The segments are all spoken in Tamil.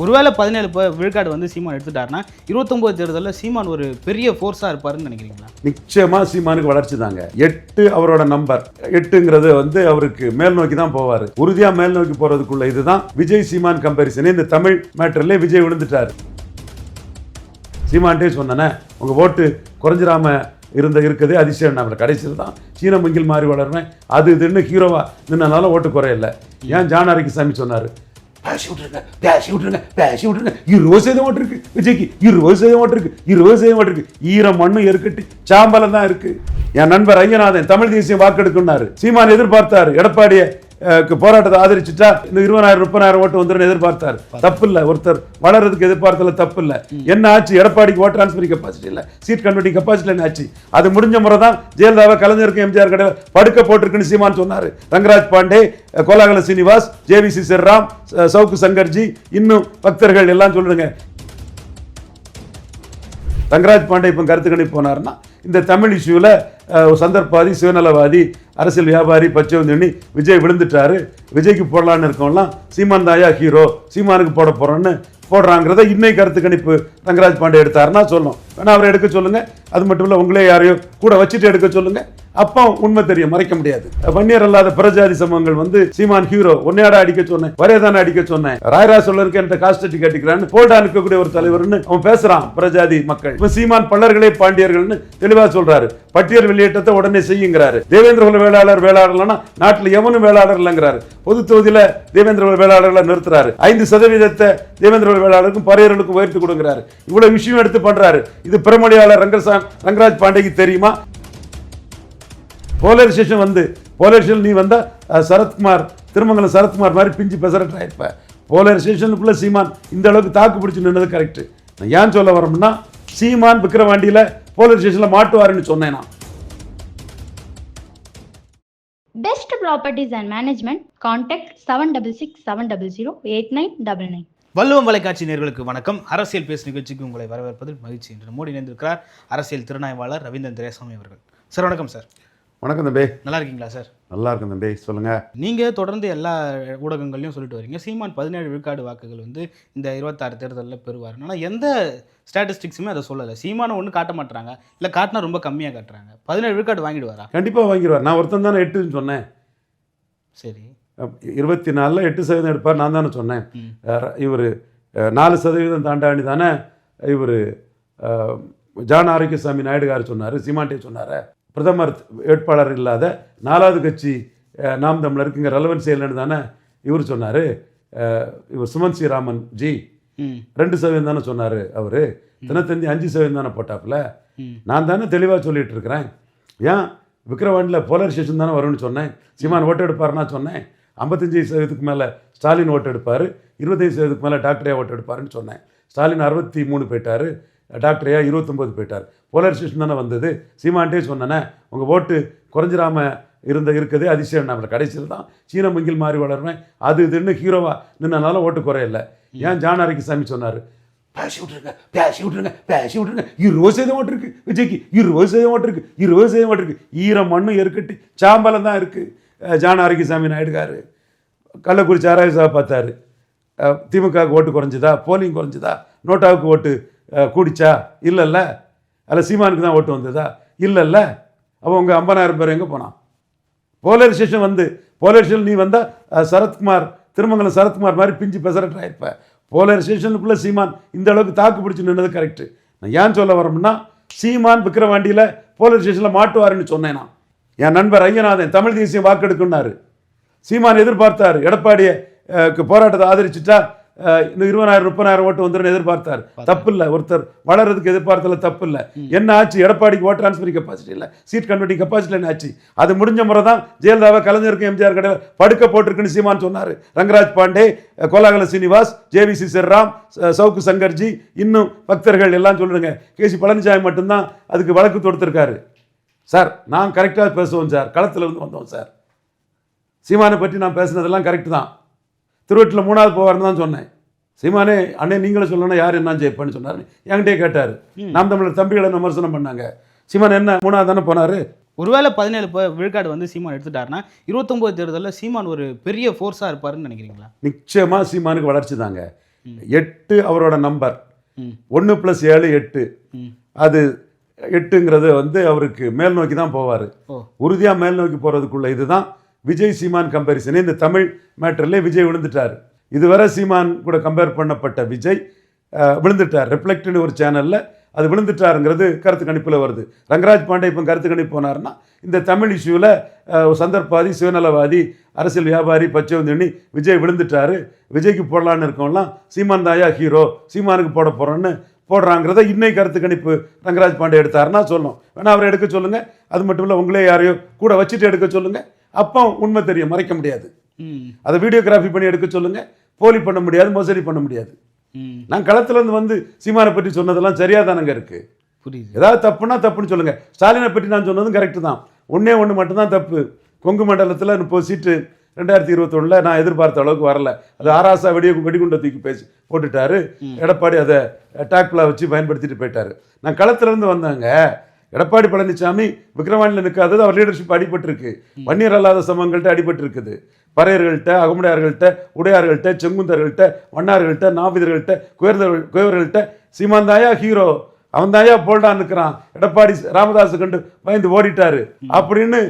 ஒருவேளை பதினேழு விழுக்காடு வந்து சீமான் எடுத்துட்டாருன்னா இருபத்தொம்போது தேர்தலில் சீமான் ஒரு பெரிய ஃபோர்ஸாக இருப்பாருன்னு நினைக்கிறீங்களா? நிச்சயமாக சீமானுக்கு வளர்ச்சி தாங்க. எட்டு அவரோட நம்பர் எட்டுங்கிறது வந்து அவருக்கு மேல் நோக்கி தான் போவார். உறுதியாக மேல் நோக்கி போகிறதுக்குள்ள இதுதான் விஜய் சீமான் கம்பேரிசன் இந்த தமிழ் மேட்டர்லேயே விஜய் விழுந்துட்டார். சீமான்ட்டே சொன்னேனே உங்க ஓட்டு குறைஞ்சிராம இருந்த இருக்குது அதிசயம். நம்மளை கடைசியில் தான் சீன முங்கில் மாறி வளருவேன். அது இதுன்னு ஹீரோவா நின்னனால ஓட்டு குறையல. ஏன் ஜானாரிக்கு சாமி சொன்னார்? பேசி விட்டுருங்க பேசி விட்டுருங்க பேசி விட்டுருங்க. இருபது சதவீதம் ஓட்டு இருக்கு விஜய்க்கு இருபது சதவீதம் ஓட்டு இருக்கு இருபது சதவீதம் ஓட்டு இருக்கு. ஈரம் மண்ணு இருக்கட்டு சாம்பலம் தான் இருக்கு. என் நண்பர் ஐயநாதன் தமிழ் தேசியம் வாக்கெடுக்குன்னாரு. சீமான் எதிர்பார்த்தாரு எடப்பாடியை போராட்டத்தை ஆதரிச்சுட்டா இந்த இருபதாயிரம் முப்பதாயிரம் ஓட்டு வந்துடும் எதிர்பார்த்தார். தப்பு இல்ல ஒருத்தர் வளர்றதுக்கு எதிர்பார்த்தல தப்பு இல்ல என்ன ஆச்சு? எடப்பாடிக்கு ஓட் டிரான்ஸ்பரிங் கெப்பாசிட்டி இல்ல. சீட் கன்வெர்ட்டிங் கெப்பாசிட்டி என்ன ஆச்சு? அது முடிஞ்ச முறை தான் ஜெயலலிதாவை கலைஞருக்கு எம்ஜிஆர் கடையில் படுக்க போட்டிருக்குன்னு சீமான் சொன்னாரு. ரங்கராஜ் பாண்டே கோலாகல சீனிவாஸ் ஜேவிசி சிர்ராம் அஹ், சவுக்கு சங்கர்ஜி இன்னும் பக்தர்கள் எல்லாம் சொல்லுங்க. ரங்கராஜ் பாண்டே இப்போ கருத்து கணிப்பு போனாருன்னா இந்த தமிழ் இஷ்யூவில் சந்தர்ப்பாதி சுயநலவாதி அரசியல் வியாபாரி பச்சைவந்தண்ணி விஜய் விழுந்துட்டாரு. விஜய்க்கு போடலான்னு இருக்கோம்லாம் சீமான் தாயா ஹீரோ சீமானுக்கு போட போகிறோன்னு போடுறாங்கிறத இன்னைக்கு கருத்து கணிப்பு ரங்கராஜ் பாண்டே எடுத்தாருன்னா சொல்லும். வேணா அவரை எடுக்க சொல்லுங்கள் அது மட்டும் இல்லை உங்களே யாரையோ கூட வச்சுட்டு எடுக்க சொல்லுங்கள் அப்போ உண்மை தெரியும் மறைக்க முடியாது. வன்னியர் அல்லாத பிரஜாதி சமூகங்கள் வந்து சீமான் ஹீரோ ஒன்னையாட அடிக்க சொன்னேன் வரையதான அடிக்க சொன்னேன். ராயரா சொல்லருக்கு என்ற காஸ்டட்டி கட்டிக்கிறான்னு போட்டா இருக்கக்கூடிய ஒரு தலைவர்னு அவன் பேசுறான் பிரஜாதி மக்கள். இப்ப சீமான் பல்லர்களே பாண்டியர்கள்னு தெளிவா சொல்றாரு. பட்டியல் வெளியேற்றத்தை உடனே செய்யுங்கிறாரு. தேவேந்திர குல வேளாளர் வேளாளர்னா நாட்டில் எவனும் வேளாளர் இல்லைங்கிறாரு. பொது தொகுதியில தேவேந்திர குல வேளாளர்களை நிறுத்துறாரு. ஐந்து சதவீதத்தை தேவேந்திர குல வேளாளருக்கும் பறையர்களுக்கும் உயர்த்தி கொடுங்கிறாரு. இவ்வளவு விஷயம் எடுத்து பண்றாரு. இது பிரமொழியாளர் ரங்கசாமி ரங்கராஜ் பாண்டேக்கு தெரியுமா? போலரைசேஷன் வந்து போலரைசேஷன் நீ வந்தா அஹ், சரத்குமார் திருமங்கலம் சரத்குமார் மாதிரி பிஞ்சு பெசரட் ஆயிருப்ப போலரைசேஷனுக்குள்ள சீமான் இந்த அளவுக்கு தாக்கு பிடிச்சு நின்னது கரெக்ட் நான் ஏன் சொல்ல வரோம்னா சீமான் விக்கிரவாண்டியில போலரைசேஷன்ல மாட்டுவாருன்னு சொன்னேன் நான். Best Properties and Management, contact 7667008999. வள்ளுவம் வலைக்காட்சி நேர்களுக்கு வணக்கம். அரசியல் பேசு நிகழ்ச்சிக்கு உங்களை வரவேற்பதில் மகிழ்ச்சி என்று மோடி இணைந்திருக்கிறார் அரசியல் திறனாய்வாளர் ரவீந்திரன் துரைசாமி அவர்கள். சார் வணக்கம் சார். வணக்கம் தம்பி. நல்லா இருக்கீங்களா சார்? நல்லா இருக்கும் தம்பி. சொல்லுங்க. நீங்கள் தொடர்ந்து எல்லா ஊடகங்கள்லையும் சொல்லிட்டு வரீங்க. சீமான் பதினேழு விழுக்காடு வாக்குகள் வந்து இந்த இருபத்தாறு தேர்தலில் பெறுவார். ஆனால் எந்த ஸ்டாட்டிஸ்டிக்ஸுமே அதை சொல்லலை. சீமானை ஒன்றும் காட்ட மாட்டாங்க இல்லை காட்டினா ரொம்ப கம்மியாக காட்டுறாங்க. பதினேழு விழுக்காடு வாங்கிடுவாரா? கண்டிப்பா வாங்கிடுவார். நான் ஒருத்தன் தானே எட்டுன்னு சொன்னேன். சரி. இருபத்தி நாலில் எட்டு சதவீதம் எடுப்பார். நான் தானே சொன்னேன். இவர் நாலு சதவீதம் தாண்டாணி தானே இவர் ஜான் ஆரோக்கியசாமி நாயுடுகார் சொன்னார் சீமாண்டே சொன்னார். பிரதமர் வேட்பாளர் இல்லாத நாலாவது கட்சி நாம் தமிழருக்கு இங்கே ரெலவன்ஸ் இல்லைன்னு தானே இவர் சொன்னார். இவர் சுமன் ஸ்ரீராமன் ஜி ரெண்டு சதவீதம் தானே சொன்னார் அவர். தினத்தந்தி அஞ்சு சதவீதம் தானே போட்டாப்புல. நான் தானே தெளிவாக சொல்லிட்டு இருக்கிறேன். ஏன்? விக்ரவாண்டியில் போலரைசேஷன் தானே வரும்னு சொன்னேன். சீமான் ஓட்டு எடுப்பாருன்னா சொன்னேன். ஐம்பத்தஞ்சு சதவீதத்துக்கு மேலே ஸ்டாலின் ஓட்டு எடுப்பார். இருபத்தஞ்சு சதவீதத்துக்கு மேலே டாக்டரையா ஓட்டு எடுப்பாருன்னு சொன்னேன். ஸ்டாலின் அறுபத்தி மூணு போயிட்டார். டாக்டரையா இருபத்தொம்போது போயிட்டார். போலரைசேஷன் தானே வந்தது. சீமான்டே சொன்னேனே உங்கள் ஓட்டு குறைஞ்சிராம இருந்த இருக்குது அதிசயம். நம்ம கடைசியில் தான் சீன மங்கில் மாறி வளருவேன். அது இதுன்னு ஹீரோவாக நின்னனால ஓட்டு குறையல. ஏன் ஜானாரிக்கு சாமி சொன்னார் பேசி விட்ருங்க பேசி விட்ருங்க பேசி விட்ருங்க இருபது சதவீதம் ஓட்டு இருக்கு விஜய்க்கு இருபது சதவீதம் ஓட்டு இருக்கு இருபது சதவீதம் ஓட்டு இருக்கு. ஈரம் மண்ணும் எருக்கட்டி சாம்பலம் தான் இருக்குது அஹ் ஜான் ஆரோக்கியசாமி நாயுடுகாரு கள்ளக்குறிச்சி ஆராய்ச்சி பார்த்தாரு. திமுக ஓட்டு குறைஞ்சுதா? போலிங் குறைஞ்சுதா? நோட்டாவுக்கு ஓட்டு கூடிச்சா? இல்லைல்ல. அதில் சீமானுக்கு தான் ஓட்டு வந்ததா? இல்லைல்ல. அப்போ உங்கள் ஐம்பதாயிரம் பேர் எங்கே போனான்? போலரைசேஷன் வந்து போலரைசேஷன் நீ வந்தால் சரத்குமார் திருமங்கலம் சரத்குமார் மாதிரி பிஞ்சு பெசரட்டாக ஆயிருப்ப போலரைசேஷனுக்குள்ளே சீமான் இந்த அளவுக்கு தாக்கு பிடிச்சி நின்னது கரெக்டு நான் ஏன் சொல்ல வரோம்னா சீமான் விக்கிரவாண்டியில் போலரைசேஷனில் மாட்டுவாருன்னு சொன்னேன் நான். என் நண்பர் ஐயநாதன் தமிழ் தேசியம் வாக்கெடுக்குன்னாரு. சீமான் எதிர்பார்த்தார் எடப்பாடியை போராட்டத்தை ஆதரிச்சுட்டா இன்னும் இருபதாயிரம் முப்பதாயிரம் ஓட்டு வந்துடும் எதிர்பார்த்தார். தப்பு இல்லை ஒருத்தர் வளர்றதுக்கு எதிர்பார்த்தல தப்பு இல்லை என்ன ஆச்சு? எடப்பாடிக்கு ஓட் டிரான்ஸ்பர் கெப்பாசிட்டி இல்லை. சீட் கன்வெர்ட்டிங் கெப்பாசிட்டி என்ன ஆச்சு? அது முடிஞ்ச முறை தான் ஜெயலலிதாவை கலைஞருக்கு எம்ஜிஆர் கடையில் படுக்க போட்டிருக்குன்னு சீமான் சொன்னார். ரங்கராஜ் பாண்டே கோலாகல சீனிவாஸ் ஜேவிசி சிர்ராம் ச- சவுக்கு சங்கர்ஜி இன்னும் பக்தர்கள் எல்லாம் சொல்லுங்க. கேசி பழனிசாமி மட்டும்தான் அதுக்கு வழக்கு தொடுத்திருக்காரு. சார் நான் கரெக்டாக பேசுவோம் சார். களத்துல இருந்து வந்தோம் சார். சீமானை பற்றி நான் பேசுனதெல்லாம் கரெக்டு தான். திருவட்டில் மூணாவது போவார்னு தான் சொன்னேன். சீமானே அண்ணே நீங்களும் சொல்லணும் யார் என்ன ஜெயிப்பேன்னு சொன்னார் என்கிட்டயே கேட்டார். நாம் தமிழர் தம்பிகளை விமர்சனம் பண்ணாங்க. சீமான் என்ன மூணாவது தானே போனார்? ஒருவேளை பதினேழு ப- விழுக்காடு வந்து சீமான் எடுத்துட்டாருன்னா இருபத்தொம்போது தேர்தலில் சீமான் ஒரு பெரிய ஃபோர்ஸாக இருப்பாருன்னு நினைக்கிறீங்களா? நிச்சயமாக சீமானுக்கு வளர்ச்சி தாங்க. எட்டு அவரோட நம்பர் ஒன்று ப்ளஸ் ஏழு எட்டு. அது எட்டுங்கிறது வந்து அவருக்கு மேல் நோக்கி தான் போவார். உறுதியாக மேல் நோக்கி போகிறதுக்குள்ள இதுதான். விஜய் சீமான் கம்பேரிசன் இந்த தமிழ் மேட்டர்லேயே விஜய் விழுந்துட்டார். இதுவரை சீமான் கூட கம்பேர் பண்ணப்பட்ட விஜய் விழுந்துட்டார். ரிஃப்ளெக்ட்னு ஒரு சேனலில் அது விழுந்துட்டாருங்கிறது கருத்து கணிப்பில் வருது. ரங்கராஜ் பாண்டே இப்போ கருத்து கணிப்பு போனார்னா இந்த தமிழ் இஷ்யூவில் சந்தர்ப்பாதி சுயநலவாதி அரசியல் வியாபாரி பச்சைவந்தினி விஜய் விழுந்துட்டாரு. விஜய்க்கு போடலான்னு இருக்கவங்களாம் சீமான் தாயா ஹீரோ சீமானுக்கு போட போகிறோன்னு போடுறாங்கிறத இன்னைக்கு கருத்து கணிப்பு ரங்கராஜ் பாண்டே எடுத்தாருன்னா சொல்லணும் வேணா அவரை எடுக்க சொல்லுங்கள் அது மட்டும் இல்லை உங்களே யாரையோ கூட வச்சுட்டு எடுக்க சொல்லுங்கள் அப்போ உண்மை தெரியும் மறைக்க முடியாது. அதை வீடியோகிராஃபி பண்ணி எடுக்க சொல்லுங்க போலி பண்ண முடியாது மோசடி பண்ண முடியாது. நான் களத்துல இருந்து வந்து சீமானை பற்றி சொன்னதெல்லாம் சரியா தானங்க இருக்கு. புரியுது. ஏதாவது தப்புனா தப்புன்னு சொல்லுங்க. ஸ்டாலினை பற்றி நான் சொன்னதும் கரெக்டு தான். ஒண்ணே ஒன்று மட்டும்தான் தப்பு. கொங்கு மண்டலத்தில் முப்பது சீட்டு ரெண்டாயிரத்தி இருபத்தொன்னில் நான் எதிர்பார்த்த அளவுக்கு வரல. அது ஆராசா வெடி வெடிகுண்டை தூக்கி பேசி போட்டுட்டாரு. எடப்பாடி அதை டாக்பில் வச்சு பயன்படுத்திட்டு போயிட்டாரு. நான் களத்துல இருந்து வந்தாங்க. எடப்பாடி பழனிசாமி விக்ரவாணியில் நிற்காதது அவர் லீடர்ஷிப் அடிபட்டிருக்கு. வன்னியர் அல்லாத சமங்கள்ட்ட அடிபட்டு இருக்குது பறையர்கள்ட்ட அகமுடையார்கள்ட்ட உடையார்கள்ட்ட செங்குந்தர்கள்ட்ட வண்ணார்கள்ட்ட நாவிதர்கள்ட்ட குயர்தர்கள் குயவர்கள்ட்ட சீமான் தாயா ஹீரோ அவன் தாயா போல்டான் இருக்கிறான் எடப்பாடி ராமதாஸ் கண்டு பயந்து ஓடிட்டாரு. அப்படின்னு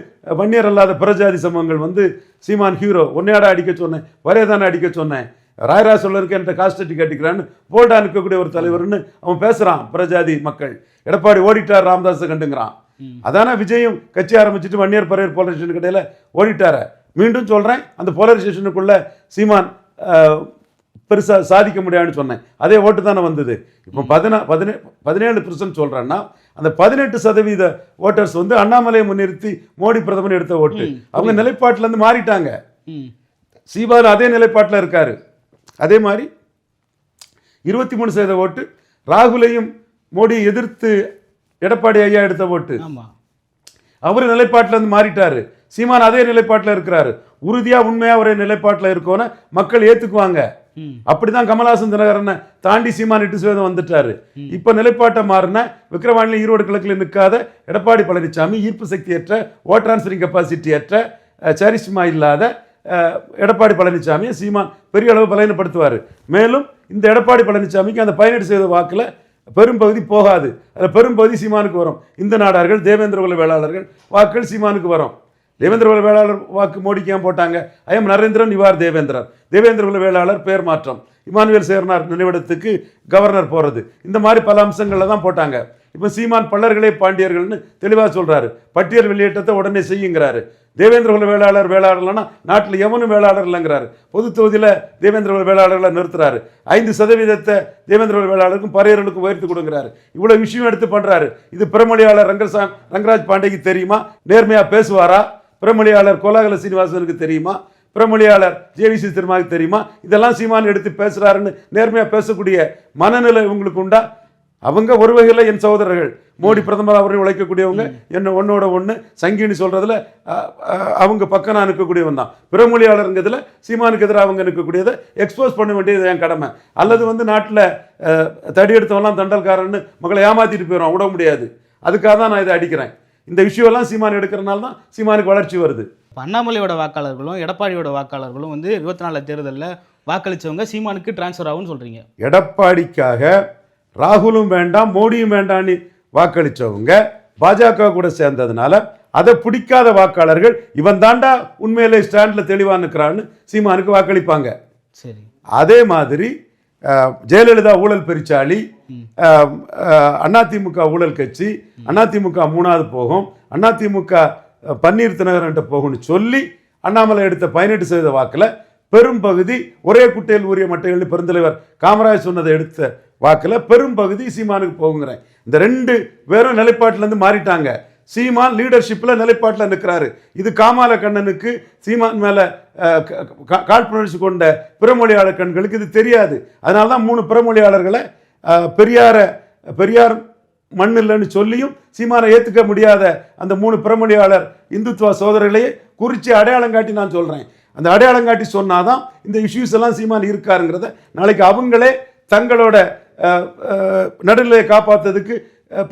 வன்னியர் அல்லாத பிரஜாதி சமூகங்கள் வந்து சீமான் ஹீரோ உன்னையாடா அடிக்க சொன்னேன் வரே தானே அடிக்க சொன்னேன். ராயரா சொல்லருக்கு என்கிட்ட கட்டிக்கிறான்னு. போல்டா நிற்கக்கூடிய ஒரு தலைவர்னு அவன் பேசுறான் பிரஜாதி மக்கள். எடப்பாடி ஓடிட்டார் ராமதாஸை கண்டுங்கிறான். அதானே விஜயும் கட்சி ஆரம்பிச்சுட்டு வன்னியர் பரையர் போலரைசேஷன் இடையில ஓடிட்டார. மீண்டும் சொல்றேன் அந்த போலரைசேஷனுக்குள்ள சீமான் அஹ், பெருசா சாதிக்க முடியாதுன்னு சொன்னேன். அதே ஓட்டு தானே வந்தது. இப்போ பதினா பதினே பதினேழு பர்சன்ட் சொல்றேன்னா அந்த பதினெட்டு சதவீத ஓட்டர்ஸ் வந்து அண்ணாமலையை முன்னிறுத்தி மோடி பிரதமர் எடுத்த ஓட்டு. அவங்க நிலைப்பாட்டுல இருந்து மாறிட்டாங்க. ம். சீபான் அதே நிலைப்பாட்டில் இருக்காரு. அதே மாதிரி இருபத்தி மூணு சதவீத ஓட்டு ராகுலையும் மோடியை எதிர்த்து எடப்பாடி ஐயா எடுத்த ஓட்டு. அவர் நிலைப்பாட்டில் இருந்து மாறிட்டாரு. சீமான் அதே நிலைப்பாட்டில் இருக்கிறாரு. உறுதியா உண்மையா ஒரே நிலைப்பாட்டில் இருக்கோன்னு மக்கள் ஏத்துக்குவாங்க. அப்படிதான் கமலஹாசன் தினகரனை தாண்டி சீமான் எட்டு சதவீதம் வந்துட்டாரு. இப்ப நிலைப்பாட்டை மாறின விக்ரவாணியில் ஈரோடு கிழக்கில் நிற்காத எடப்பாடி பழனிசாமி ஈர்ப்பு சக்தியற்ற ஓட் டிரான்ஸ்ஃபரிங் கெப்பாசிட்டி அற்ற அஹ், சரிஷ்மா இல்லாத எடப்பாடி பழனிசாமியை சீமான் பெரிய அளவு பலனப்படுத்துவார் மேலும் இந்த எடப்பாடி பழனிசாமிக்கு அந்த பயனீடு செய்த வாக்கில் பெரும்பகுதி போகாது. அதில் பெரும்பகுதி சீமானுக்கு வரும். இந்த நாடார்கள் தேவேந்திர குல வேளாளர்கள் வாக்குகள் சீமானுக்கு வரும். தேவேந்திர குல வேளாளர் வாக்கு மோடிக்கு ஏன் போட்டாங்க? ஐஎம் நரேந்திரன் இவார் தேவேந்திரர். தேவேந்திர குல வேளாளர் பேர் மாற்றம். இமானுவேல் சேர்னார் நினைவிடத்துக்கு கவர்னர் போகிறது இந்த மாதிரி பல அம்சங்களில் தான் போட்டாங்க. இப்போ சீமான் பல்லர்களே பாண்டியர்கள்னு தெளிவாக சொல்கிறாரு பட்டியல் வெளியேற்றத்தை உடனே செய்யுங்கிறாரு. தேவேந்திரகுல வேளாளர் வேளாளர்லன்னா நாட்டில் எவனும் வேளாளர் இல்லைங்கிறாரு. பொது தொகுதியில் தேவேந்திரகுல வேளாளர்களை நிறுத்துறாரு. ஐந்து சதவீதத்தை தேவேந்திரகுல வேளாளருக்கும் பறையர்களுக்கும் உயர்த்தி கொடுங்கிறாரு. இவ்வளோ விஷயம் எடுத்து பண்ணுறாரு இது பிரமொழியாளர் ரங்கசா ரங்கராஜ் பாண்டேக்கு தெரியுமா? நேர்மையாக பேசுவாரா? பிரமொழியாளர் கோலாகல சீனிவாசனுக்கு தெரியுமா? பிரமொழியாளர் ஜேவிசி திருமாவுக்கு தெரியுமா? இதெல்லாம் சீமான் எடுத்து பேசுகிறாருன்னு நேர்மையாக பேசக்கூடிய மனநிலை உங்களுக்கு உண்டா? அவங்க ஒரு வகையில் என் சகோதரர்கள். மோடி பிரதமர் அவர்கள் உழைக்கக்கூடியவங்க என்ன ஒன்னோட ஒன்று சங்கின்னு அஹ், அவங்க பக்கம் நான் நிற்கக்கூடியவன் தான். பிறமொழியாளருங்கிறதுல சீமானுக்கு எதிராக அவங்க நிற்கக்கூடியதை எக்ஸ்போஸ் பண்ண வேண்டியது என் கடமை. அல்லது வந்து நாட்டில் தடி எடுத்தவெல்லாம் தண்டல்காரன்னு மக்களை ஏமாத்திட்டு போயிடும் விட முடியாது. அதுக்காக தான் நான் இதை அடிக்கிறேன். இந்த விஷயம்லாம் சீமான் எடுக்கிறனால தான் சீமானுக்கு வளர்ச்சி வருது. அண்ணாமலையோட வாக்காளர்களும் எடப்பாடியோட வாக்காளர்களும் வந்து இருபத்தி நாலு தேர்தலில் வாக்களிச்சவங்க சீமானுக்கு டிரான்ஸ்ஃபர் ஆகும்னு சொல்றீங்க. எடப்பாடிக்காக ராகுலும் வேண்டாம் மோடியும் வேண்டாம்னு வாக்களிச்சவங்க பாஜக கூட சேர்ந்ததுனால அதை பிடிக்காத வாக்காளர்கள் இவன் தாண்டா உண்மையிலே ஸ்டாண்ட்ல தெளிவா நிற்கிறான்னு சீமானுக்கு வாக்களிப்பாங்க. சரி. அதே மாதிரி ஜெயலலிதா ஊழல் பெருச்சாளி அதிமுக ஊழல் கட்சி அதிமுக மூணாவது போகும் அதிமுக பன்னீர் தினகரன்ட்ட போகும்னு சொல்லி அண்ணாமலை எடுத்த பதினெட்டு சதவீத வாக்குல பெரும்பகுதி ஒரே குட்டையில் ஊறிய மட்டைகள் பெருந்தலைவர் காமராஜ் சொன்னதை எடுத்த வாக்கில் பெரும்பகுதி சீமானுக்கு போகுங்கிறேன். இந்த ரெண்டு பேரும் நிலைப்பாட்டிலேருந்து மாறிட்டாங்க. சீமான் லீடர்ஷிப்பில் நிலைப்பாட்டில் நிற்கிறாரு இது காமால கண்ணனுக்கு சீமான் மேலே க- காழ்ப்புணர்ச்சி கொண்ட பிறமொழியாளர் கண்களுக்கு இது தெரியாது. அதனால தான் மூணு பிறமொழியாளர்களை பெரியார பெரியார் மண் இல்லைன்னு சொல்லியும் சீமானை ஏற்றுக்க முடியாத அந்த மூணு பிறமொழியாளர் இந்துத்துவ சோதரர்களையே குறித்து அடையாளம் காட்டி நான் சொல்கிறேன் அந்த அடையாளம் காட்டி சொன்னாதான் இந்த இஷ்யூஸ் எல்லாம் சீமான் இருக்காருங்கிறத நாளைக்கு அவங்களே தங்களோட நடுநிலையை காப்பாற்றுறதுக்கு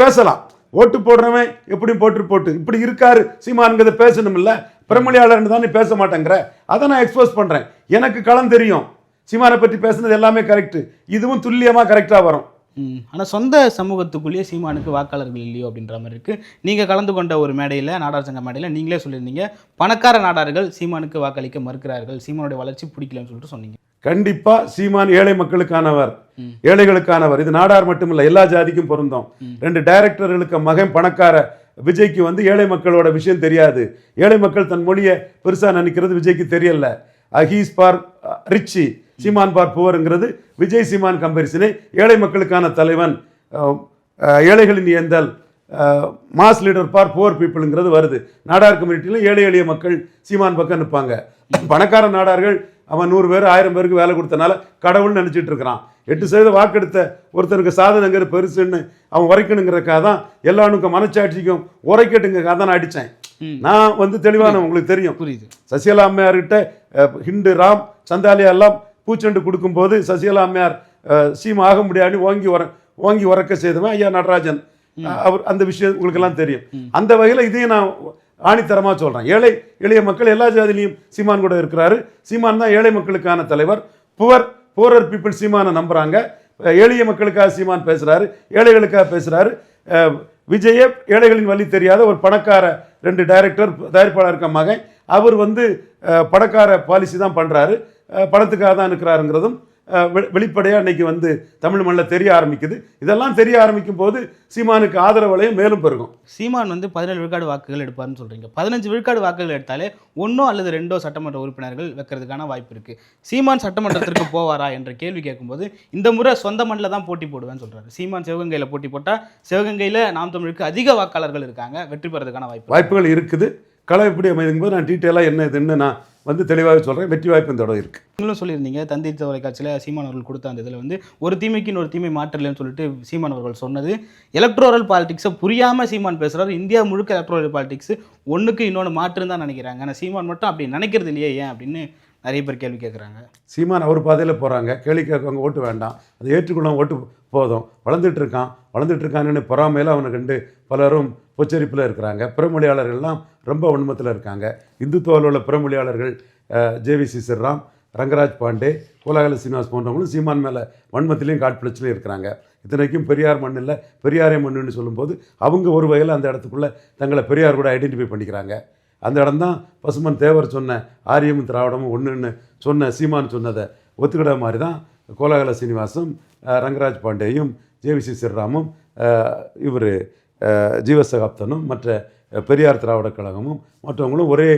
பேசலாம். ஓட்டு போடுறவன் எப்படியும் போட்டு போட்டு இப்படி இருக்காரு சீமானுங்கிறத பேசணும்ல. பிரமொழியாளர்னு தான் நீ பேச மாட்டேங்கிற. அதை நான் எக்ஸ்போஸ் பண்ணுறேன் எனக்கு களம் தெரியும். சீமானை பற்றி பேசுனது எல்லாமே கரெக்டு இதுவும் துல்லியமாக கரெக்டாக வரும். ம். ஆனால் சொந்த சமூகத்துக்குள்ளேயே சீமானுக்கு வாக்காளர்கள் இல்லையோ அப்படின்ற மாதிரி இருக்குது நீங்கள் கலந்து கொண்ட ஒரு மேடையில் நாடார் சங்க மேடையில் நீங்களே சொல்லியிருந்தீங்க பணக்கார நாடார்கள் சீமானுக்கு வாக்களிக்க மறுக்கிறார்கள். சீமானுடைய வளர்ச்சி பிடிக்கலன்னு சொல்லிட்டு சொன்னீங்க. கண்டிப்பா சீமான் ஏழை மக்களுக்கானவர். ஏழைகளுக்கானவர். இது நாடார் மட்டுமில்ல எல்லா ஜாதிக்கும் பொருந்தும். ரெண்டு டைரக்டர்களுக்கு மகன் பணக்கார விஜய்க்கு வந்து ஏழை மக்களோட விஷயம் தெரியாது. ஏழை மக்கள் தன் மொழியை பெருசா நினைக்கிறது விஜய்க்கு தெரியல. He's for rich Seeman for புவருங்கிறது Vijay Seeman கம்பேரிசனே ஏழை மக்களுக்கான தலைவன் ஏழைகளின் ஏந்தல் மாஸ் லீடர் பார் புவர் பீப்புளுங்கிறது வருது. நாடார் கம்யூனிட்டியில் ஏழை எளிய மக்கள் சீமான் பக்கம் நிற்பாங்க. பணக்கார நாடார்கள் அவன் நூறு பேர் ஆயிரம் பேருக்கு வேலை கொடுத்தனால கடவுள்னு நினச்சிட்டு இருக்கிறான். எட்டு சதவீத வாக்கெடுத்த ஒருத்தருக்கு சாதனைங்கிற பெருசுன்னு அவன் உரைக்கணுங்கிறக்காக தான் எல்லாருக்கும் மனச்சாட்சிக்கும் உரைக்கட்டுங்கிறக்காக தான் நான் அடித்தேன். நான் வந்து தெளிவான உங்களுக்கு தெரியும். புரியுது. சசிகலா அம்மையார்கிட்ட ஹிண்டு ராம் சந்தாலியா எல்லாம் பூச்செண்டு கொடுக்கும்போது சசிகலா அம்மையார் சீம் ஆக முடியாது ஓங்கி உர ஓங்கி உறக்க செய்தவன் ஐயா நடராஜன். அவர் அந்த விஷயம் உங்களுக்கெல்லாம் தெரியும். அந்த வகையில் இதையும் நான் ஆணித்தரமாக சொல்கிறேன் ஏழை எளிய மக்கள் எல்லா ஜாதிலையும் சீமான் கூட இருக்கிறாரு. சீமான் தான் ஏழை மக்களுக்கான தலைவர். புவர் புவரர் பீப்புள் சீமானை நம்புகிறாங்க எளிய மக்களுக்காக சீமான் பேசுகிறாரு ஏழைகளுக்காக பேசுகிறாரு விஜய ஏழைகளின் வழி தெரியாத ஒரு பணக்கார ரெண்டு டைரக்டர் தயாரிப்பாளர் இருக்க மகன். அவர் வந்து பணக்கார பாலிசி தான் பண்ணுறாரு பணத்துக்காக தான் இருக்கிறாருங்கிறதும் வெளிப்படையாக இன்னைக்கு வந்து தமிழ் மண்ணில் தெரிய ஆரம்பிக்குது. இதெல்லாம் தெரிய ஆரம்பிக்கும் போது சீமானுக்கு ஆதரவலையும் மேலும் பெருகும். சீமான் வந்து பதினேழு விழுக்காடு வாக்குகள் எடுப்பார்னு சொல்றீங்க. பதினஞ்சு விழுக்காடு வாக்குகள் எடுத்தாலே ஒன்றோ அல்லது ரெண்டோ சட்டமன்ற உறுப்பினர்கள் வைக்கிறதுக்கான வாய்ப்பு இருக்கு. சீமான் சட்டமன்றத்திற்கு போவாரா என்ற கேள்வி கேட்கும்போது இந்த முறை சொந்த மண்ணில் தான் போட்டி போடுவேன்னு சொல்றாரு. சீமான் சிவகங்கையில் போட்டி போட்டால் சிவகங்கையில் நாம் தமிழுக்கு அதிக வாக்காளர்கள் இருக்காங்க. வெற்றி பெறதுக்கான வாய்ப்பு. வாய்ப்புகள் இருக்குது. களம் எப்படி அமைதுங்கும் போது நான் டீட்டெயிலாக என்ன இதுன்னு நான் வந்து தெளிவாக சொல்கிறேன் வெற்றி வாய்ப்பு இந்த இடம் இருக்குது நீங்களும் சொல்லியிருந்தீங்க தந்தி தொலைக்காட்சியில் சீமான் அவர்கள் கொடுத்த அந்த இதில் வந்து ஒரு தீமைக்கு இன்னொரு தீமை மாற்றலைன்னு சொல்லிட்டு சீமான் அவர்கள் சொன்னது. எலக்ட்ரோரல் பாலிடிக்ஸை புரியாமல் சீமான் பேசுகிறார் இந்தியா முழுக்க எலக்ட்ரோரல் பாலிடிக்ஸ் ஒன்றுக்கு இன்னொன்று மாற்றுன்னு தான் நினைக்கிறாங்க. ஆனால் சீமான் மட்டும் அப்படி நினைக்கிறது இல்லையே ஏன் அப்படின்னு நிறைய பேர் கேள்வி கேட்குறாங்க சீமான் அவர் பாதையில் போகிறாங்க கேள்வி கேட்கவங்க ஓட்டு வேண்டாம். அதை ஏற்றுக்கொள்ள ஓட்டு போதும். வளர்ந்துட்டு இருக்கான். வளர்ந்துட்டு இருக்கான்னு பொறாமையில் அவனை கண்டு பலரும் உச்சரிப்பில் இருக்கிறாங்க. பிறமொழியாளர்கள்லாம் ரொம்ப வன்மத்தில் இருக்காங்க. இந்துத்துவாவில் உள்ள பிறமொழியாளர்கள் ஜேவி சிசர்ராம் ரங்கராஜ் பாண்டே கோலாகல சீனிவாஸ் போன்றவங்களும் சீமான் மேலே வன்மத்திலையும் காட்பிடிச்சிலையும் இருக்கிறாங்க. இத்தனைக்கும் பெரியார் மண் இல்லை பெரியாரே மண்ணுன்னு சொல்லும்போது அவங்க ஒரு வகையில் அந்த இடத்துக்குள்ளே தங்களை பெரியார் கூட ஐடென்டிஃபை பண்ணிக்கிறாங்க. அந்த இடம்தான் பசுமன் தேவர் சொன்ன ஆரியமும் திராவிடமும் ஒன்றுன்னு சொன்ன சீமான் சொன்னதை ஒத்துக்கிட மாதிரி தான் கோலாகல சீனிவாசும் ரங்கராஜ் பாண்டேயும் ஜேவிசி சிறராமும் இவர் ஜீவசகாப்தனும் மற்ற பெரியார் திராவிடக் கழகமும் மற்றவங்களும் ஒரே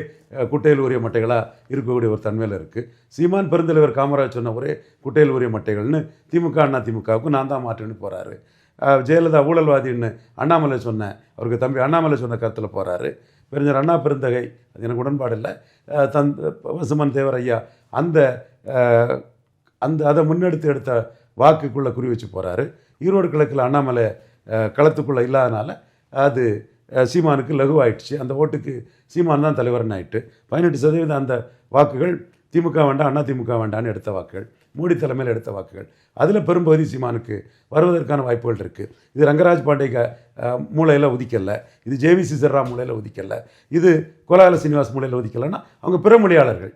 குட்டையில் உரிய மட்டைகளாக இருக்கக்கூடிய ஒரு தன்மையில் இருக்குது சீமான் பெருந்தலைவர் காமராஜ் சொன்ன ஒரே குட்டையில் உரிய மட்டைகள்னு திமுக அண்ணா திமுகவுக்கு நான் தான் மாற்றுன்னு போகிறாரு ஜெயலலிதா ஊழல்வாதின்னு அண்ணாமலை சொன்ன அவருக்கு தம்பி அண்ணாமலை சொன்ன கருத்தில் போகிறாரு பெருஞ்சர் அண்ணா பெருந்தகை அது எனக்கு உடன்பாடு இல்லை. அஹ் வசுமன் தேவர் ஐயா அந்த அந்த அதை முன்னெடுத்து எடுத்த வாக்குக்குள்ளே குறி வச்சு போகிறாரு ஈரோடு கிழக்கில் அண்ணாமலை களத்துக்குள்ளே இல்லாதனால அது சீமானுக்கு லகுவாயிடுச்சு. அந்த ஓட்டுக்கு சீமான் தான் தலைவர்னு ஆயிட்டு பதினெட்டு சதவீதம் அந்த வாக்குகள் திமுக வேண்டாம் அண்ணா திமுக வேண்டான்னு எடுத்த வாக்குகள் மோடி தலைமையில் எடுத்த வாக்குகள். அதில் பெரும்பகுதி சீமானுக்கு வருவதற்கான வாய்ப்புகள் இருக்குது இது ரங்கராஜ் பாண்டேக மூளையில் உதிக்கல. இது ஜேவி சிசர்ரா மூலையில் உதிக்கல. இது கோலால சீனிவாஸ் மூலையில் உதிக்கலைன்னா அவங்க பிற மொழியாளர்கள்.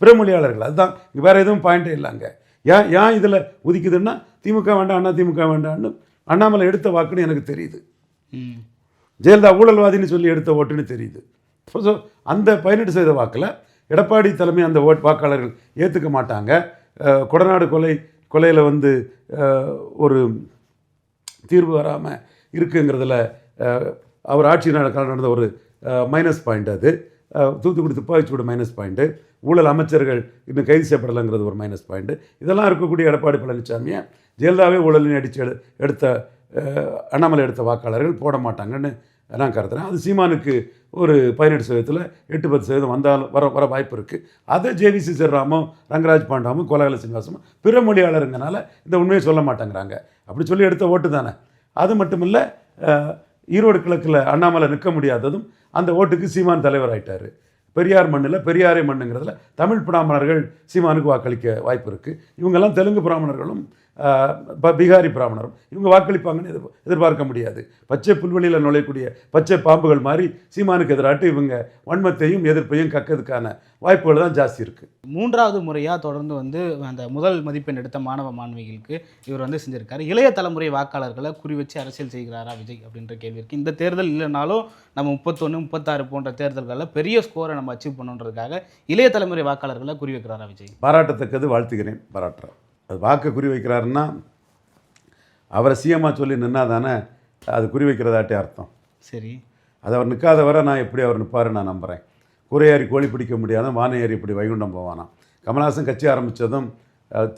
பிற மொழியாளர்கள். அதுதான் வேறு எதுவும் பாயிண்டே இல்லைங்க ஏன் ஏன் இதில் உதிக்குதுன்னா திமுக வேண்டாம் அண்ணா திமுக வேண்டான்னு அண்ணாமலை எடுத்த வாக்குன்னு எனக்கு தெரியுது. ஜெயலலிதா ஊழல்வாதின்னு சொல்லி எடுத்த ஓட்டுன்னு தெரியுது. ஸோ அந்த பதினெட்டு சதவீத வாக்கில் எடப்பாடி தலைமை அந்த ஓட் வாக்காளர்கள் ஏற்றுக்க மாட்டாங்க. கொடநாடு கொலை கொலையில் வந்து ஒரு தீர்வு வராமல் இருக்குங்கிறதுல அவர் ஆட்சி நடந்த ஒரு மைனஸ் பாயிண்ட் அது. தூத்துக்குடி துப்பாக்கிச்சூடு மைனஸ் பாயிண்ட்டு ஊழல் அமைச்சர்கள் இன்னும் கைது செய்யப்படலைங்கிறது ஒரு மைனஸ் பாயிண்ட்டு இதெல்லாம் இருக்கக்கூடிய எடப்பாடி பழனிசாமியை ஜெயலலிதாவே ஊழலின் அடித்து எடு எடுத்த அண்ணாமலை எடுத்த வாக்காளர்கள் போட மாட்டாங்கன்னு நான் கருதுறேன். அது சீமானுக்கு ஒரு பதினெட்டு சதவீதத்தில் எட்டு பத்து சதவீதம் வந்தாலும் வர வர வாய்ப்பு இருக்குது அதை ஜேவிசி சிறராமும் ரங்கராஜ் பாண்டாமும் கோலாகல சீனிவாசமும் பிற மொழியாளருங்கனால இந்த உண்மையை சொல்ல மாட்டேங்கிறாங்க. அப்படி சொல்லி எடுத்த ஓட்டு தானே. அது மட்டும் இல்லை ஈரோடு கிழக்கில் அண்ணாமலை நிற்க முடியாததும் அந்த ஓட்டுக்கு சீமான் தலைவர் ஆயிட்டாரு. பெரியார் மண்ணில் பெரியாரே மண்ணுங்கிறதுல தமிழ் பிராமணர்கள் சீமானுக்கு வாக்களிக்க வாய்ப்பு இருக்குது இவங்கெல்லாம் தெலுங்கு பிராமணர்களும் இப்போ பீகாரி பிராமணரும். இவங்க வாக்களிப்பாங்கன்னு எதிர் எதிர்பார்க்க முடியாது. பச்சை புல்வெளியில் நுழையக்கூடிய பச்சை பாம்புகள் மாதிரி சீமானுக்கு எதிராட்டு இவங்க வன்மத்தையும் எதிர்ப்பையும் கக்கிறதுக்கான வாய்ப்புகள் தான் ஜாஸ்தி இருக்குது மூன்றாவது முறையாக தொடர்ந்து வந்து அந்த முதல் மதிப்பெண் எடுத்த மாணவ மாணவிகளுக்கு இவர் வந்து செஞ்சிருக்காரு. இளைய தலைமுறை வாக்காளர்களை குறி வச்சு அரசியல் செய்கிறாரா விஜய் அப்படின்ற கேள்வி இருக்குது இந்த தேர்தல் இல்லைனாலும் நம்ம முப்பத்தொன்று முப்பத்தாறு போன்ற தேர்தல்களில் பெரிய ஸ்கோரை நம்ம அச்சீவ் பண்ணுன்றதுக்காக இளைய தலைமுறை வாக்காளர்களை குறி வைக்கிறாரா விஜய்? பாராட்டத்தக்கது வாழ்த்துகிறேன் பாராட்டுறேன். அது வாக்கு குறி வைக்கிறாருன்னா அவரை சிஎம்மா சொல்லி நின்னா தானே அது குறி வைக்கிறதாட்டே அர்த்தம். சரி. அது அவர் நிற்காத வரை நான் எப்படி அவர் நிற்பாரு நான் நம்புகிறேன் கூரையாரி கோழி பிடிக்க முடியாத வானையாரி இப்படி வைகுண்டம் போவானாம். கமல்ஹாசன் கட்சி ஆரம்பித்ததும்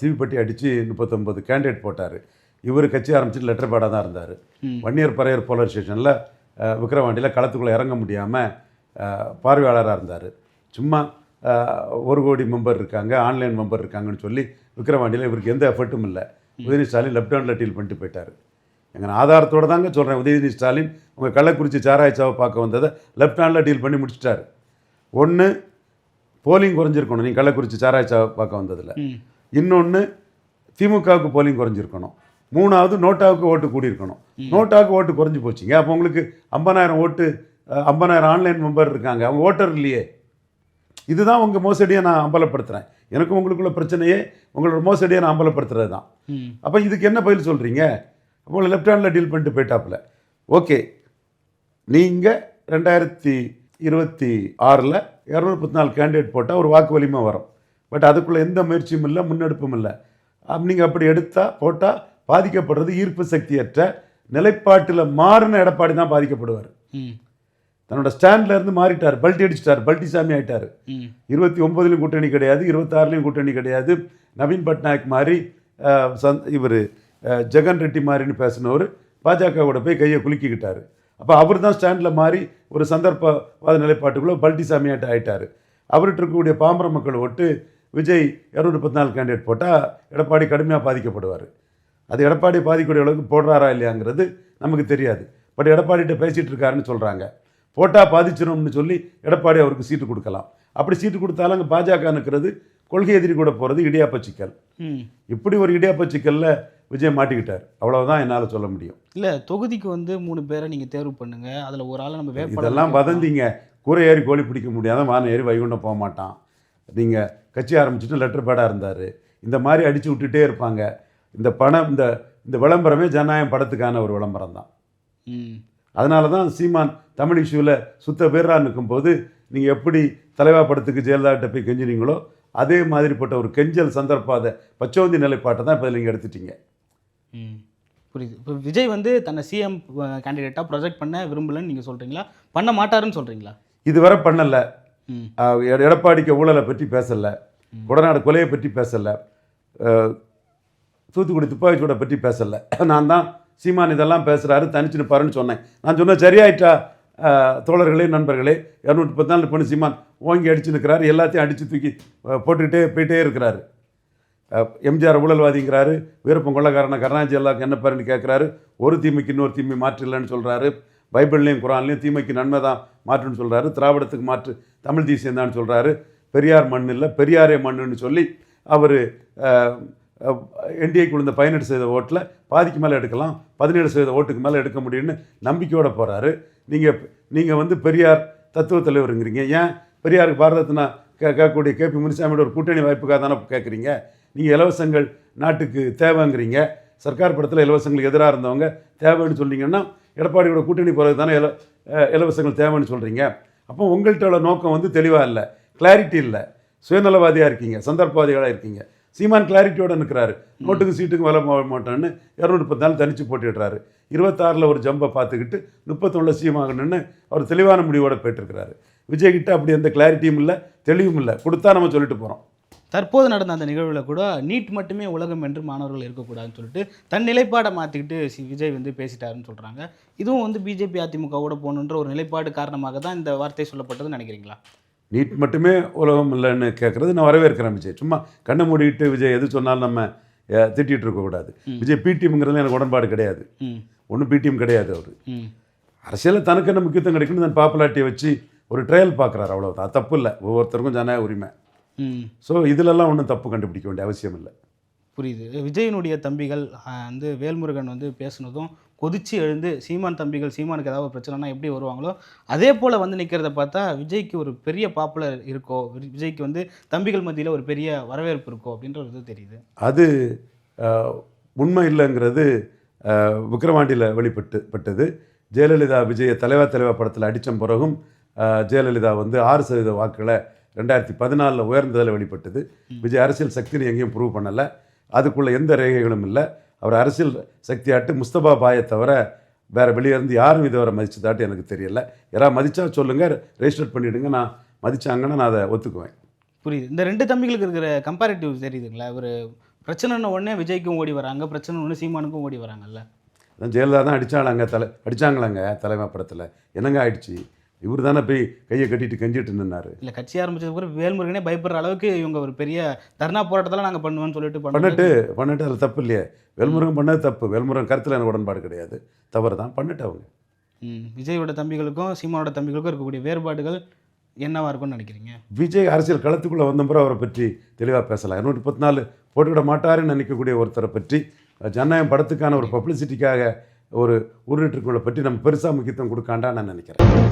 தீவிப்பட்டி அடித்து முப்பத்தொம்பது கேண்டிடேட் போட்டார். இவர் கட்சி ஆரம்பிச்சுட்டு லெட்டர் பேடாக தான் இருந்தார். வன்னியர் பறையர் போலீஸ் ஸ்டேஷனில் விக்ரவாண்டியில் களத்துக்குள்ளே இறங்க முடியாமல் பார்வையாளராக இருந்தார். சும்மா ஒரு கோடி மெம்பர் இருக்காங்க ஆன்லைன் மெம்பர் இருக்காங்கன்னு சொல்லி விக்ரவாண்டியில் இவருக்கு எந்த எஃபர்ட்டும் இல்லை. Udhayanidhi Stalin left handle deal பண்ணிட்டு போயிட்டார். எங்கள் ஆதாரத்தோட தாங்க சொல்கிறேன் உதயநிதி ஸ்டாலின் உங்கள் கள்ளக்குறிச்சி சாராய்ச்சாவை பார்க்க வந்ததை லெஃப்ட் ஹேண்டில் டீல் பண்ணி முடிச்சிட்டாரு. ஒன்று போலிங் குறைஞ்சிருக்கணும். நீ கள்ளக்குறிச்சி சாராய்ச்சாவை பார்க்க வந்ததில். இன்னொன்று திமுகவுக்கு போலிங் குறைஞ்சிருக்கணும். மூணாவது நோட்டாவுக்கு ஓட்டு கூடியிருக்கணும். நோட்டாவுக்கு ஓட்டு குறைஞ்சி போச்சுங்க அப்போ உங்களுக்கு ஐம்பதாயிரம் ஓட்டு ஐம்பதாயிரம் ஆன்லைன் மெம்பர் இருக்காங்க. அவங்க ஓட்டர் இல்லையே. இதுதான் உங்கள் மோசடியை நான் அம்பலப்படுத்துகிறேன் எனக்கும் உங்களுக்குள்ள பிரச்சனையே உங்களோட மோசடியை நான் அம்பலப்படுத்துறது தான். அப்போ இதுக்கு என்ன பதில் சொல்கிறீங்க உங்களை லெஃப்ட் ஹேண்டில் டீல் பண்ணிட்டு போயிட்டாப்புல. ஓகே. நீங்கள் ரெண்டாயிரத்தி இருபத்தி ஆறில் இரநூறு முப்பத்தி நாலு கேண்டிடேட் போட்டால் ஒரு வாக்கு வலிமை வரும். பட் அதுக்குள்ளே எந்த முயற்சியும் இல்லை முன்னெடுப்பும் இல்லை. நீங்கள் அப்படி எடுத்தால் போட்டால் பாதிக்கப்படுறது ஈர்ப்பு சக்தியற்ற நிலைப்பாட்டில் மாறின எடப்பாடி தான் பாதிக்கப்படுவார். தன்னோட ஸ்டாண்ட்ல இருந்து மாறிட்டார். பல்ட்டி அடிச்சிட்டார். பல்ட்டி சாமி ஆயிட்டார். இருபத்தி ஒம்பதுலையும் கூட்டணி கிடையாது. இருபத்தாறுலையும் கூட்டணி கிடையாது. நவீன் பட்நாயக் மாதிரி சந் சந்த் இவர் ஜெகன் ரெட்டி மாதிரின்னு பேசினவர் பாஜகவோட போய் கையை குலுக்கிக்கிட்டார். அப்போ அவர் தான் ஸ்டாண்டில் மாறி ஒரு சந்தர்ப்பவாத நிலைப்பாட்டுக்குள்ளே பல்ட்டி சாமியாட்ட ஆயிட்டார். அவர்கிட்ட இருக்கக்கூடிய பாம்பர மக்கள் ஓட்டு விஜய் இரநூறு பத்து நாலு கேண்டிடேட் போட்டால் எடப்பாடி கடுமையாக பாதிக்கப்படுவார். அது எடப்பாடி பாதிக்கக்கூடிய அளவுக்கு போடுறாரா இல்லையாங்கிறது நமக்கு தெரியாது. பட் எடப்பாடிகிட்ட பேசிகிட்டு இருக்காருன்னு சொல்கிறாங்க போட்டால் பாதிச்சிரும்னு சொல்லி எடப்பாடி அவருக்கு சீட்டு கொடுக்கலாம். அப்படி சீட்டு கொடுத்தாலும் அங்கே பாஜக நிற்கிறது கொள்கை எதிரி கூட போகிறது இடியாப்ப சிக்கல். இப்படி ஒரு இடியாப்ப சிக்கலில் விஜய் மாட்டிக்கிட்டார். அவ்வளவுதான் என்னால் சொல்ல முடியும். இல்லை தொகுதிக்கு வந்து மூணு பேரை நீங்கள் தேர்வு பண்ணுங்க. அதில் ஒரு ஆளை நம்ம வேட்பாளர் இதெல்லாம் வதந்திங்க. கூரை ஏறி கோழி பிடிக்க முடியாத வானம் ஏறி வைகுண்டம் போக மாட்டான். நீங்கள் கட்சி ஆரம்பிச்சுட்டு லெட்டர் பேடாக இருந்தார். இந்த மாதிரி அடித்து விட்டுட்டே இருப்பாங்க. இந்த பணம் இந்த இந்த விளம்பரமே ஜனநாயகம் படத்துக்கான ஒரு விளம்பரம் தான் ம். அதனால தான் சீமான் தமிழ் இஷ்யூவில் சுத்த பேராக நிற்கும்போது நீங்கள் எப்படி தலைவா படத்துக்கு ஜெயலலிதாட்ட போய் கெஞ்சினீங்களோ அதே மாதிரிப்பட்ட ஒரு கெஞ்சல் சந்தர்ப்பாத பச்சோந்தி நிலைப்பாட்டை தான் இப்போ நீங்கள் எடுத்துட்டீங்க. புரியுது. இப்போ விஜய் வந்து தன்னை சிஎம் கேண்டிடேட்டாக ப்ரொஜெக்ட் பண்ண விரும்பலன்னு நீங்கள் சொல்கிறீங்களா பண்ண மாட்டாருன்னு சொல்கிறீங்களா இதுவரை பண்ணலை. எடப்பாடிக்கு ஊழலை பற்றி பேசலை. கொடநாடு கொலையை பற்றி பேசலை. தூத்துக்குடி துப்பாக்கிச்சூடை பற்றி பேசலை. நான் தான் சீமான் இதெல்லாம் பேசுகிறாரு தனிச்சு நிற்பாருன்னு சொன்னேன். நான் சொன்னேன் சரியாயிட்டா தோழர்களே நண்பர்களே இரநூற்றி பத்து நாள் பொண்ணு சீமான் ஓங்கி அடிச்சு நிற்கிறாரு எல்லாத்தையும் அடித்து தூக்கி போட்டுக்கிட்டே போயிட்டே இருக்கிறாரு. எம்ஜிஆர் ஊழல்வாதிங்கிறாரு வீரப்பன் கொள்ளக்காரனை கருணாநிதி எல்லாருக்கும் என்ன பாருன்னு கேட்குறாரு ஒரு தீமைக்கு இன்னொரு தீமை மாற்று இல்லைன்னு சொல்கிறாரு பைபிள்லேயும் குரான்லேயும் தீமைக்கு நன்மை தான் மாற்றுன்னு சொல்கிறாரு திராவிடத்துக்கு மாற்று தமிழ் தேசியம் தான் சொல்கிறாரு பெரியார் மண் இல்லை பெரியாரே மண்ணுன்னு சொல்லி அவர் என்டிஏக்கு விழுந்த பதினெட்டு சதவீத ஓட்டில் பாதிக்கு மேலே எடுக்கலாம். பதினேழு சதவீத ஓட்டுக்கு மேலே எடுக்க முடியும்னு நம்பிக்கையோடு போகிறாரு நீங்கள் நீங்கள் வந்து பெரியார் தத்துவ தலைவருங்கிறீங்க. ஏன் பெரியாருக்கு பாரதத்தினா கே கேட்கக்கூடிய முனிசாமியோட ஒரு கூட்டணி வாய்ப்புக்காக தானே கேட்குறீங்க? நீங்கள் இலவசங்கள் நாட்டுக்கு தேவைங்கிறீங்க. சர்க்கார் படத்தில் இலவசங்களுக்கு எதிராக இருந்தவங்க தேவைன்னு சொன்னீங்கன்னா எடப்பாடியோட கூட்டணி போகிறது தானே இல இலவசங்கள் தேவைன்னு சொல்கிறீங்க அப்போ உங்கள்கிட்ட உள்ள நோக்கம் வந்து தெளிவாக இல்லை கிளாரிட்டி இல்லை. சுயநலவாதியாக இருக்கீங்க சந்தர்ப்பவாதிகளாக இருக்கீங்க. சீமான் கிளாரிட்டியோடு நிற்கிறாரு நோட்டுக்கு சீட்டுக்கு வர போக மாட்டேன்னு இரநூறு பத்து நாள் தனிச்சு போட்டுடுறாரு. இருபத்தாறில் ஒரு ஜம்பை பார்த்துக்கிட்டு முப்பத்தொன்னில் சீமாகணுன்னு அவர் தெளிவான முடிவோடு போயிட்டுருக்கிறாரு. விஜய்கிட்ட அப்படி எந்த கிளாரிட்டியும் இல்லை தெளிவும் இல்லை. கொடுத்தா நம்ம சொல்லிட்டு போகிறோம் தற்போது நடந்த அந்த நிகழ்வில் கூட நீட் மட்டுமே உலகம் என்று மாணவர்கள் இருக்கக்கூடாதுன்னு சொல்லிட்டு தன் நிலைப்பாடை மாற்றிக்கிட்டு சி விஜய் வந்து பேசிட்டாருன்னு சொல்கிறாங்க இதுவும் வந்து பிஜேபி அதிமுகவோட போகணுன்ற ஒரு நிலைப்பாடு காரணமாக தான் இந்த வார்த்தை சொல்லப்பட்டதுன்னு நினைக்கிறீங்களா? நீட் மட்டுமே உலகம் இல்லைன்னு கேட்குறது நான் வரவேற்கிறேன் விஜய். சும்மா கண்ணை மூடிட்டு விஜய் எது சொன்னாலும் நம்ம அஹ், திட்டிட்டு இருக்கக்கூடாது விஜய் பிடிஎம்ங்கிறது எனக்கு உடன்பாடு கிடையாது. ஒன்றும் பிடிஎம் கிடையாது அவர். அரசியலில் தனக்கு என்ன முக்கியத்துவம் கிடைக்குன்னு தன் பாப்புலாரிட்டியை வச்சு ஒரு ட்ரையல் பார்க்குறாரு அவ்வளோதான் தப்பு இல்லை. ஒவ்வொருத்தருக்கும் ஜனநாயக உரிமை. ஸோ இதிலெல்லாம் ஒன்றும் தப்பு கண்டுபிடிக்க வேண்டிய அவசியம் இல்லை. புரியுது. விஜயனுடைய தம்பிகள் வந்து வேல்முருகன் வந்து பேசுனதும் கொதிச்சு எழுந்து சீமான் தம்பிகள் சீமானுக்கு ஏதாவது பிரச்சனைனா எப்படி வருவாங்களோ அதே போல் வந்து நிற்கிறத பார்த்தா விஜய்க்கு ஒரு பெரிய பாப்புலர் இருக்கோ விஜய்க்கு வந்து தம்பிகள் மத்தியில் ஒரு பெரிய வரவேற்பு இருக்கோ அப்படின்ற ஒரு இது தெரியுது. அது உண்மை இல்லைங்கிறது அஹ், விக்கிரவாண்டியில் வெளிப்பட்டு பட்டது. ஜெயலலிதா விஜய தலைவா தலைவா படத்தில் அடித்த பிறகும் ஜெயலலிதா வந்து ஆறு சதவீத வாக்குகளை ரெண்டாயிரத்தி பதினாலில் உயர்ந்ததில் வெளிப்பட்டது. விஜய் அரசியல் சக்தின்னு எங்கேயும் ப்ரூவ் பண்ணலை. அதுக்குள்ள எந்த ரேகைகளும் இல்லை. அவர் அரசியல் சக்தியாட்டு முஸ்தபா பாயை தவிர வேறு வெளியே இருந்து யாரும் இதுவரை மதிச்சதாட்டு எனக்கு தெரியல. யாராவது மதிச்சா சொல்லுங்கள் ரெஜிஸ்டர் பண்ணிவிடுங்க நான் மதிச்சாங்கன்னா நான் அதை ஒத்துக்குவேன். புரியுது. இந்த ரெண்டு தம்பிகளுக்கு இருக்கிற கம்பேரிட்டிவ் தெரியுதுங்களா? ஒரு பிரச்சனைன உடனே விஜய்க்கும் ஓடி வராங்க பிரச்சனை ஒன்று சீமானுக்கும் ஓடி வராங்கல்ல? அதான் ஜெயலலிதா தான் அடித்தாளாங்க தலை அடித்தாங்களாங்க தலைமை படத்தில். என்னங்க ஆயிடுச்சு? இவர் தானே போய் கையை கட்டிட்டு கெஞ்சிட்டு நின்னாரு. இல்லை கட்சி ஆரம்பிச்சது கூட வேல்முருகனே பயப்படுற அளவுக்கு இவங்க ஒரு பெரிய தர்ணா போராட்டத்தெல்லாம் நாங்கள் பண்ணுவோம்னு சொல்லிட்டு பண்ணிட்டு பண்ணிட்டு அதில் தப்பு இல்லையே. வேல்முருகன் பண்ணது தப்பு. வேல்முருகன் கருத்தில் எனக்கு உடன்பாடு கிடையாது. தவறு தான் பண்ணிட்டு அவங்க. விஜயோட தம்பிகளுக்கும் சீமானோட தம்பிகளுக்கும் இருக்கக்கூடிய வேறுபாடுகள் என்னவா இருக்கும்னு நினைக்கிறீங்க? விஜய் அரசியல் களத்துக்குள்ளே வந்தப்புறம் அவரை பற்றி தெளிவாக பேசலாம். இருநூற்றி பத்து நாலு போட்டுவிட மாட்டாருன்னு நினைக்கக்கூடிய ஒருத்தரை பற்றி ஜனநாயகம் படத்துக்கான ஒரு பப்ளிசிட்டிக்காக ஒரு உருட்டுக்குள்ள பற்றி நம்ம பெருசாக முக்கியத்துவம் கொடுக்காண்டான்னு நான் நினைக்கிறேன்.